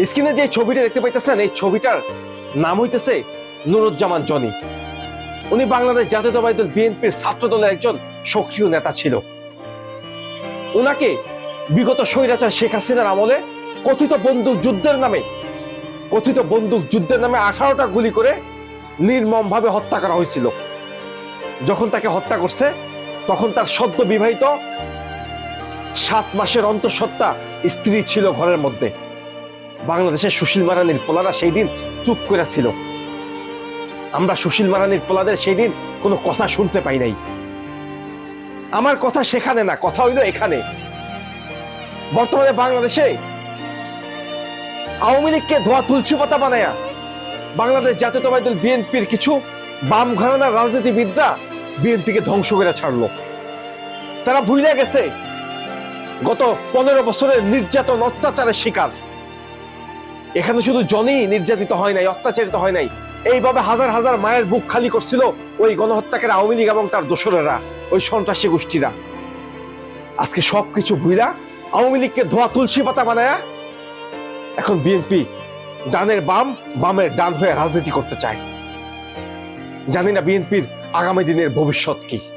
স্ক্রিনে যে ছবিটা দেখতে পাইতেছেন, এই ছবিটার নাম হইতেছে নুরুজ্জামান জনি। উনি বাংলাদেশ জাতীয়তাবাদী দল বিএনপির ছাত্র দলের একজন সক্রিয় নেতা ছিল। উনাকে বিগত স্বৈরাচার শেখ হাসিনার আমলে কথিত বন্দুক যুদ্ধের নামে, কথিত বন্দুক যুদ্ধের নামে আঠারোটা গুলি করে নির্মমভাবে হত্যা করা হয়েছিল। যখন তাকে হত্যা করছে, তখন তার সদ্য বিবাহিত সাত মাসের অন্তঃসত্ত্বা স্ত্রী ছিল ঘরের মধ্যে। বাংলাদেশের সুশীল মারানির পোলারা সেই দিন চুপ করে ছিল। আমরা সুশীল মারানির পোলাদের সেই দিন কোনো কথা শুনতে পাই নাই। আমার কথা সেখানে না, কথা হইল এখানে। বর্তমানে বাংলাদেশে আওয়ামী লীগকে ধোয়া তুলসী পাতা বানায়া বাংলাদেশ জাতীয়তাবাদী দল বিএনপির কিছু বাম ঘরানার রাজনীতিবিদরা বিএনপিকে ধ্বংস করে ছাড়লো। তারা ভুলে গেছে। গত পনেরো বছরের নির্যাতন, অত্যাচারের শিকার। এখানে শুধু জনই নির্যাতিত হয় নাই, অত্যাচারিত হয় নাই। এইভাবে হাজার হাজার মায়ের বুক খালি করছিল ওই গণহত্যাকের আওয়ামী লীগ এবং তার দোসরেরা, ওই সন্ত্রাসী গোষ্ঠীরা। আজকে সবকিছু ভুইলা আওয়ামী লীগকে ধোয়া তুলসী পাতা বানায়া এখন বিএনপি ডানের বাম, বামের ডান হয়ে রাজনীতি করতে চায়। জানি না বিএনপির আগামী দিনের ভবিষ্যৎ কি।